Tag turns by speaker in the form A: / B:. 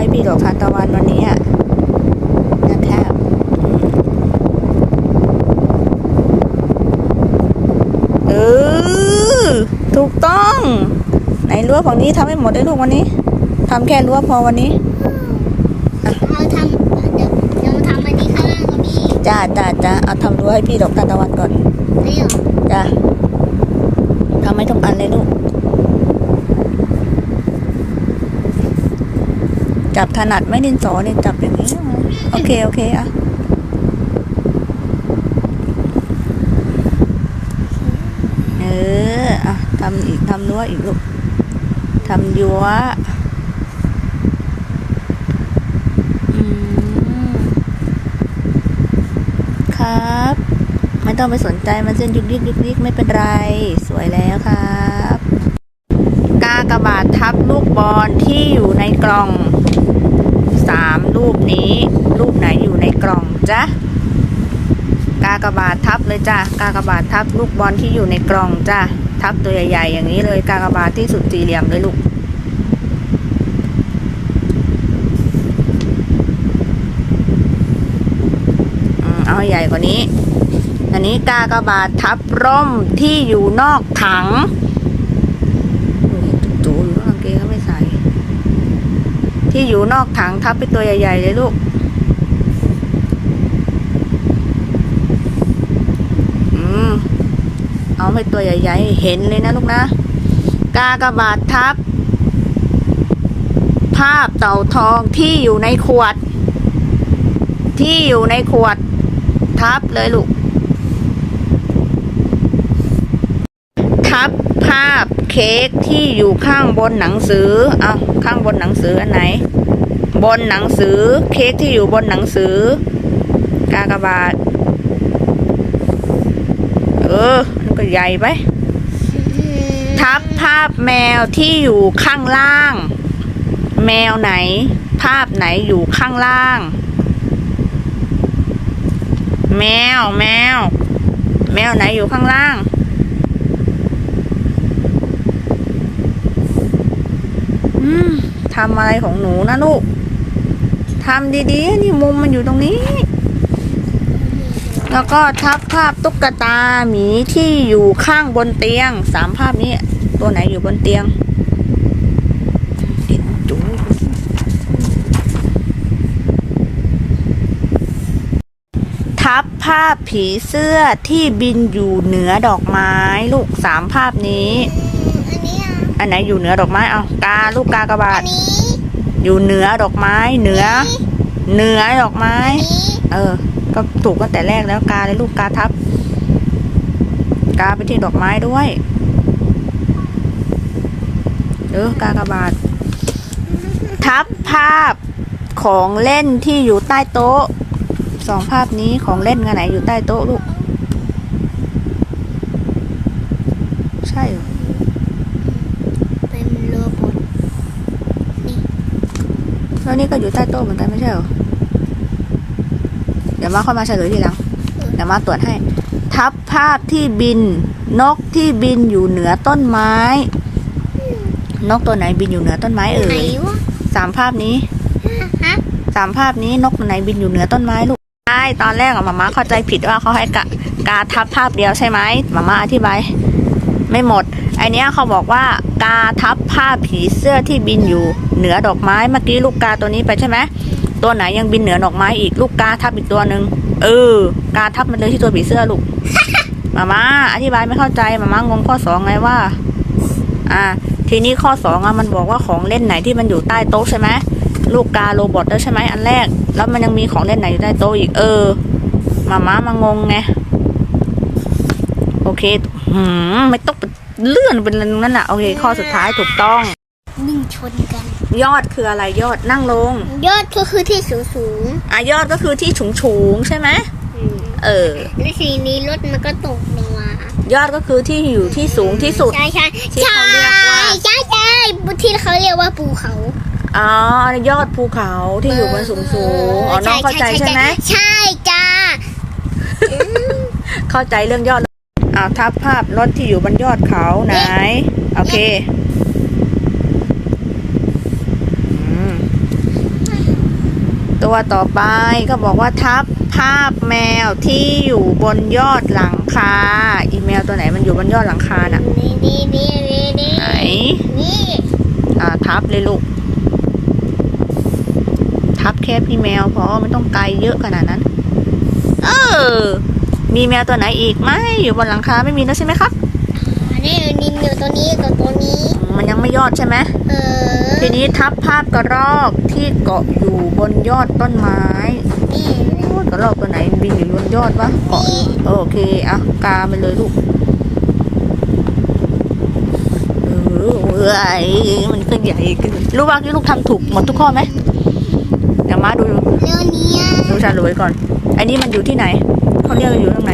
A: ให้พี่ดอกทานตะวันวันนี้อะนะครับเออถูกต้องไหนรั้วฝั่งนี้ทำให้หมดได้ลูกวันนี้ทำแค่รั้วพอวันนี้
B: เราทำเดี๋ยวเดี๋ยวมาทำอันนี้ข้างล่างก็มี
A: จ้าจ้าจ้าเอาทำรั้วให้พี่ดอกทานตะวันก่อน
B: นี่เหรอ
A: จ้าทำให้ทุกอันเลยลูก จับถนัดไม่ดินสอเนี่ยจับอย่างนี้ โอเค โอเคอะเอออะทำอีกทำรั้วอีกลูกทำยัวครับ ไม่ต้องไปสนใจมันเส้นยุกยิกยุกยิกไม่เป็นไร สวยแล้วครับ กากระบาททับลูกบอลที่อยู่ในกล่อง สามรูปนี้ รูปไหนอยู่ในกล่องจ๊ะกากบาททับเลยจ้ะกากบาททับลูกบอลที่อยู่ในกล่องจ้ะทับตัวใหญ่ๆอย่างนี้เลยกากบาทที่สุดสี่เหลี่ยมเลยลูกเอาให้ใหญ่กว่านี้ อันนี้กากบาททับร่มที่อยู่นอกถังอุ๊ยจู่ๆอยู่กางเกงก็ไม่ใส่ ที่อยู่นอกถังทับเป็นตัวใหญ่ ๆ เลยลูกอืมเอาไปตัวใหญ่ ๆ เห็นเลยนะลูกนะ กากบาททับ ภาพเต่าทองที่อยู่ในขวด ที่อยู่ในขวด ทับเลยลูก ทับภาพ เค้กที่อยู่ข้างบนหนังสือเอาข้างบนหนังสืออันไหน บนหนังสือเค้กที่อยู่บนหนังสือ กากบาท เออมันก็ใหญ่ไปทับภาพแมวที่อยู่ข้างล่าง แมวไหน ภาพไหนอยู่ข้างล่าง แมวแมว แมวไหนอยู่ข้างล่าง อืม ทำอะไรของหนูนะลูกทำดีๆ นี่มุมมันอยู่ตรงนี้ แล้วก็ทับภาพตุ๊กตาหมีที่อยู่ข้างบนเตียงสามภาพนี้ ตัวไหนอยู่บนเตียงดินจูทับภาพผีเสื้อที่บินอยู่เหนือดอกไม้ลูกสามภาพนี้
B: อันนี้อะ
A: อันไหนอยู่เหนือดอกไม้เอากาลูกกากระบา
B: อั
A: ด
B: นนี้
A: อยู่เหนือดอกไม้เหนือ เหนือดอกไม้
B: อันนี้
A: เออ ก็ถูกตั้งแต่แรกแล้วกาเลยลูกกาทับ กาไปที่ดอกไม้ด้วยเออกากระบาดทับภาพของเล่นที่อยู่ใต้โต๊ะสองภาพนี้ของเล่นกันไหนอยู่ใต้โต๊ะลูก ใช่เหรอ
B: เป็นโรบอท
A: แล้วนี่ก็อยู่ใต้โต๊ะเหมือนกันไม่ใช่เหรอ เดี๋ยวมาค่อยมาเฉลยทีหลัง เดี๋ยวมาตรวจให้ ทับภาพที่บิน นกที่บินอยู่เหนือต้นไม้ นกตัวไหนบินอยู่เหนือต้นไม้เอ่
B: ไหน
A: ย วะสามภาพนี้
B: ฮะ
A: สามภาพนี้นกตัวไหนบินอยู่เหนือต้นไม้ลูกใช่ตอนแรกอะหมาม่าเข้าใจผิดว่าเขาให้กะกาทับภาพเดียวใช่ไหมหมาม่าอธิบาย ไม่หมด ไอเนี้ยเขาบอกว่ากาทับภาพผีเสื้อที่บินอยู่เหนือดอกไม้เมื่อกี้ลูกกาตัวนี้ไปใช่ไหมตัวไหนยังบินเหนือดอกไม้อีกลูกกาทับอีกตัวหนึ่งเออกาทับมันเลยที่ตัวผีเสื้อลูกหมาม่าอธิบายไม่เข้าใจหมาม่างงข้อสองไงว่า อ่า ทีนี้ข้อสองอะมันบอกว่าของเล่นไหนที่มันอยู่ใต้โต๊ะใช่ไหมลูกกาโรบอทแล้วใช่ไหมอันแรก แล้วมันยังมีของเล่นไหนอยู่ใต้โต๊ะอีกเออหมาม่ามางงไงโอเค หืมไม่ต้องไปเลื่อนเป็นนั่นน่ะโอเค ข้อสุดท้ายถูกต้อง
B: นิ่งชนกัน
A: ยอดคืออะไรยอดนั่งลง
B: ยอดก็คือที่สูงสูง
A: อะยอดก็คือที่ฉุงฉุงๆใช่ไหม
B: ๆอืม
A: เออ
B: แล้วทีนี้รถมันก็ตกลงมาย
A: อดก็คือที่อยู่ที่สูงที่สุด
B: ใช่ใช่
A: ที่
B: ใช่
A: เขาเรียกว่า
B: ใช่ใช่ที่เขาเรียกว่าภูเขา
A: อ๋อยอดภูเขาที่อยู่บนสูงสูงๆอ๋อน้องเข้าใจใช่ไหม
B: ใช่จ้า
A: เข้าใจเรื่องยอด อ้าวทับภาพรถที่อยู่บนยอดเขาไหน โอเคอืมตัวต่อไปก็บอกว่าทับภาพแมวที่อยู่บนยอดหลังคา อีแมวตัวไหนมันอยู่บนยอดหลังคาน่ะ
B: นี่นี่นี่นี่นี่
A: ไหน
B: นี่
A: อ่าทับเลยลูก ทับแค่พี่แมวพอไม่ต้องไกลเยอะขนาดนั้นเออ มีแมวตัวไหนอีกไหมอยู่บนหลังคาไม่มีแล้วใช่ไหมครับ
B: อันนี้นิมอยู่ตัวนี้กับตัวนี้
A: อืมมันยังไม่ยอดใช่ไหม
B: เออ
A: ทีนี้ทับภาพกระรอกที่เกาะอยู่บนยอดต้นไม้
B: นี่
A: โอ้ยกระรอกตัวไหนบินอยู่บนยอดวะเกาะอยู่โอเคอะกาไปเลยลูกเออเอ้ยมันก็ใหญ่ขึ้นรู้ว่าที่ลูกทำถูกหมดทุกข้อไหมเดี๋ยวมาดู
B: เรื่องนี้
A: ดูฉลวยก่อน อันนี้มันอยู่ที่ไหน เขาเรียกว่าอยู่ตรงไหน